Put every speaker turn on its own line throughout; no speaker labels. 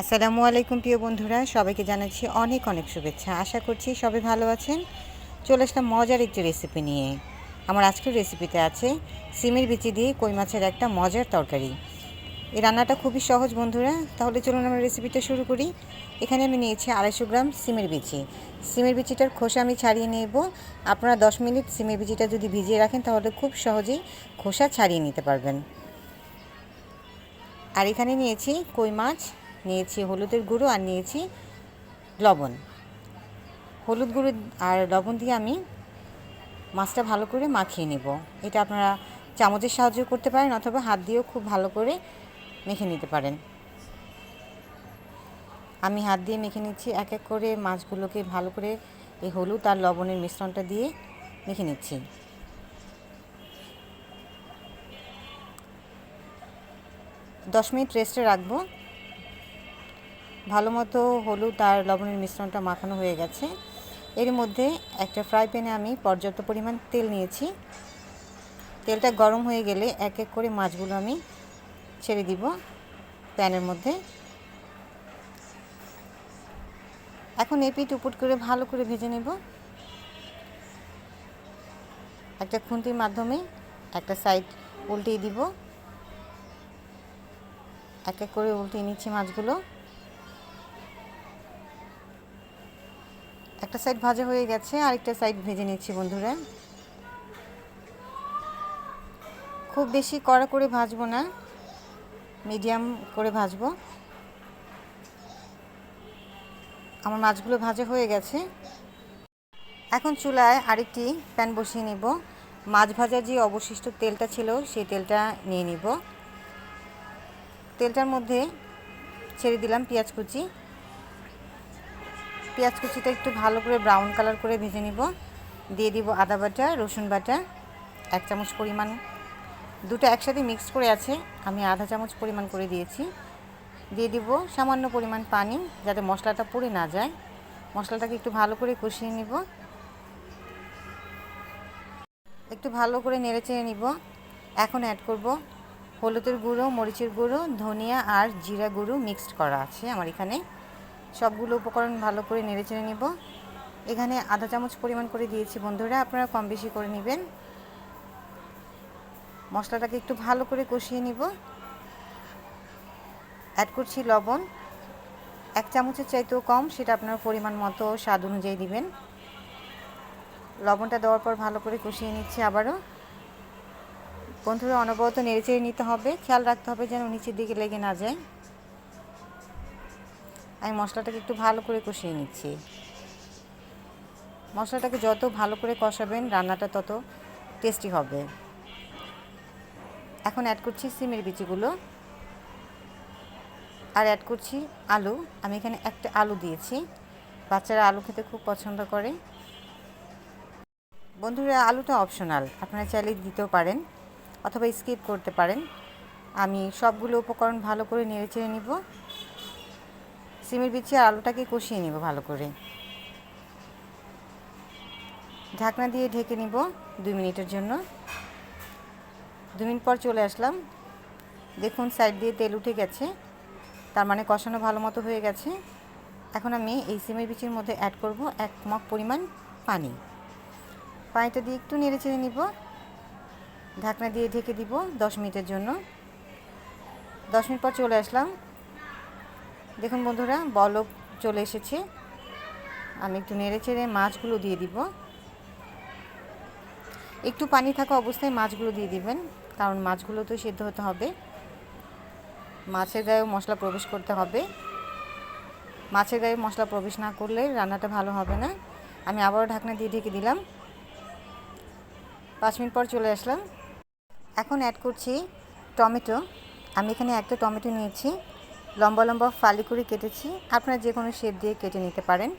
আসসালামু আলাইকুম প্রিয় বন্ধুরা, সবাইকে জানাচ্ছি অনেক অনেক শুভেচ্ছা। আশা করছি সবাই ভালো আছেন। চলে আসলাম মজার একটি রেসিপি নিয়ে। আমার আজকের রেসিপিতে আছে সিমের বিচি দিয়ে কই মাছের একটা মজার তরকারি। এই রান্নাটা খুবই সহজ বন্ধুরা, তাহলে চলুন আমরা রেসিপিটা শুরু করি। এখানে আমি নিয়েছি আড়াইশো গ্রাম সিমের বিচি। সিমের বিচিটার খোসা আমি ছাড়িয়ে নেব। আপনারা দশ মিনিট সিমের বিচিটা যদি ভিজিয়ে রাখেন, তাহলে খুব সহজেই খোসা ছাড়িয়ে নিতে পারবেন। আর এখানে নিয়েছি কই মাছ নিয়েছি হলুদের গুঁড়ো আর নিয়েছি লবণ। হলুদ গুঁড়ো আর লবণ দিয়ে আমি মাছটা ভালো করে মাখিয়ে নেব। এটা আপনারা চামচের সাহায্য করতে পারেন অথবা হাত দিয়েও খুব ভালো করে মেখে নিতে পারেন। আমি হাত দিয়ে মেখে নিচ্ছি, এক এক করে মাছগুলোকে ভালো করে এই হলুদ আর লবণের মিশ্রণটা দিয়ে মেখে নিচ্ছি। দশ মিনিট রেস্টে রাখব। ভালো মতো হলুদ আর লবণের মিশ্রণটা মাখানো হয়ে গেছে। এর মধ্যে একটা ফ্রাই প্যানে আমি পর্যাপ্ত পরিমাণ তেল নিয়েছি। তেলটা গরম হয়ে গেলে এক এক করে মাছগুলো আমি ছেড়ে দিব প্যানের মধ্যে। এখন এপিট উপুট করে ভালো করে ভেজে নেব। একটা খুন্তির মাধ্যমে একটা সাইড উল্টিয়ে দিব। এক এক করে উল্টিয়ে নিচ্ছি মাছগুলো। একটা সাইড ভাজা হয়ে গেছে, আরেকটা সাইড ভেজে নিচ্ছি বন্ধুরা। খুব বেশি কড়া করে ভাজবো না মিডিয়াম করে ভাজবো। আমার মাছগুলো ভাজা হয়ে গেছে। এখন চুলায় আরেকটি প্যান বসিয়ে নিব। মাছ ভাজার যে অবশিষ্ট তেলটা ছিল, সেই তেলটা নিয়ে নিব। তেলটার মধ্যে ছেড়ে দিলাম পেঁয়াজ কুচি। পেঁয়াজ কুচিটা একটু ভালো করে ব্রাউন কালার করে ভেজে নিব। দিয়ে দিব আদা বাটা, রসুন বাটা, এক চামচ পরিমাণ। দুটো একসাথে মিক্স করে আছে, আমি আধা চামচ পরিমাণ করে দিয়েছি। দিয়ে দিব সামান্য পরিমাণ পানি যাতে মশলাটা পুড়ে না যায়। মশলাটাকে একটু ভালো করে কষিয়ে নিব। একটু ভালো করে নেড়ে চেড়ে নিব। এখন অ্যাড করব হলুদের গুঁড়ো, মরিচের গুঁড়ো, ধনিয়া আর জিরা গুঁড়ো মিক্সড করা আছে আমার এখানে। সবগুলো উপকরণ ভালো করে নেড়ে চেড়ে নিব। এখানে আধা চামচ পরিমাণ করে দিয়েছি বন্ধুরা, আপনারা কম বেশি করে নেবেন। মশলাটাকে একটু ভালো করে কষিয়ে নিব। অ্যাড করছি লবণ। এক চামচের চাইতেও কম, সেটা আপনার পরিমাণ মতো স্বাদ অনুযায়ী দিবেন। লবণটা দেওয়ার পর ভালো করে কষিয়ে নিচ্ছি আবারও। বন্ধুরা, অনবরত নেড়ে চেড়ে নিতে হবে। খেয়াল রাখতে হবে যেন নিচের দিকে লেগে না যায়। আমি মশলাটাকে একটু ভালো করে কষিয়ে নিচ্ছি। মশলাটাকে যত ভালো করে কষাবেন, রান্নাটা তত টেস্টি হবে। এখন অ্যাড করছি সিমের বিচিগুলো। আর অ্যাড করছি আলু। আমি এখানে একটা আলু দিয়েছি। বাচ্চারা আলু খেতে খুব পছন্দ করে। বন্ধুরা, আলুটা অপশনাল আপনারা চাইলে দিতেও পারেন অথবা স্কিপ করতে পারেন। আমি সবগুলো উপকরণ ভালো করে নেড়ে চেড়ে নিব। সিমের বিচি আলুটাকে কষিয়ে নিব ভালো করে। ঢাকনা দিয়ে ঢেকে নিব দুই মিনিটের জন্য। দু মিনিট পর চলে আসলাম। দেখুন সাইড দিয়ে তেল উঠে গেছে। তার মানে কষানো ভালো মতো হয়ে গেছে। এখন আমি এই সিমের বিচির মধ্যে অ্যাড করব এক মগ পরিমাণ পানি। পানিটা দিয়ে একটু নেড়ে চেড়ে নিব। ঢাকনা দিয়ে ঢেকে দিব দশ মিনিটের জন্য। দশ মিনিট পর চলে আসলাম। দেখুন বন্ধুরা, বলক চলে এসেছে। আমি একটু নেড়ে চেড়ে মাছগুলো দিয়ে দিব। একটু পানি থাকা অবস্থায় মাছগুলো দিয়ে দিবেন, কারণ মাছগুলো তো সেদ্ধ হতে হবে। মাছের গায়েও মশলা প্রবেশ করতে হবে। মাছের গায়ে মশলা প্রবেশ না করলে রান্নাটা ভালো হবে না। আমি আবারও ঢাকনা দিয়ে ঢেকে দিলাম। পাঁচ মিনিট পর চলে আসলাম। এখন অ্যাড করছি টমেটো। আমি এখানে একটা টমেটো নিয়েছি। লম্বা লম্বা ফালি করে কেটেছি। আপনারা যে কোনো শেপ দিয়ে কেটে নিতে পারেন।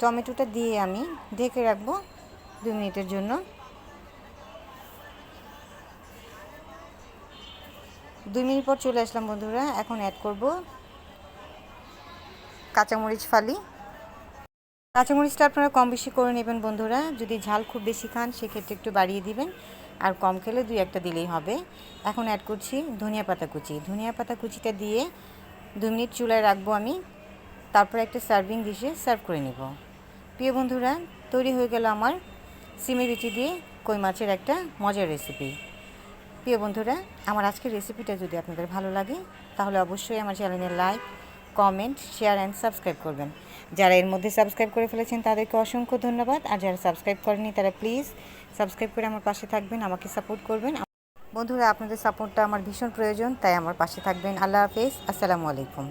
টমেটোটা দিয়ে আমি ঢেকে রাখব দু মিনিটের জন্য। দুই মিনিট পর চলে আসলাম বন্ধুরা, এখন অ্যাড করব কাঁচামরিচ ফালি। কাঁচামরিচটা আপনারা কম বেশি করে নেবেন বন্ধুরা, যদি ঝাল খুব বেশি খান, সেক্ষেত্রে একটু বাড়িয়ে দিবেন। আর কম খেলে দুই একটা দিলেই হবে। এখন অ্যাড করছি ধনিয়া পাতা কুচি। ধনিয়া পাতা কুচিটা দিয়ে দু মিনিট চুলায় রাখব আমি। তারপর একটা সার্ভিং ডিশে সার্ভ করে নেব। প্রিয় বন্ধুরা, তৈরি হয়ে গেল আমার সিমে রুচি দিয়ে কই মাছের একটা মজার রেসিপি প্রিয় বন্ধুরা, আমার আজকের রেসিপিটা যদি আপনাদের ভালো লাগে, তাহলে অবশ্যই আমার চ্যানেলে like comment share and subscribe করবেন। যারা এর মধ্যে সাবস্ক্রাইব করে ফেলেছেন, তাদেরকে অসংখ্য ধন্যবাদ। আর যারা সাবস্ক্রাইব করেনি, তারা প্লিজ সাবস্ক্রাইব করে আমার পাশে থাকবেন, আমাকে সাপোর্ট করবেন। বন্ধুরা, আপনাদের সাপোর্টটা আমার ভীষণ প্রয়োজন, তাই আমার পাশে থাকবেন। আল্লাহ হাফেজ, আসসালামু আলাইকুম।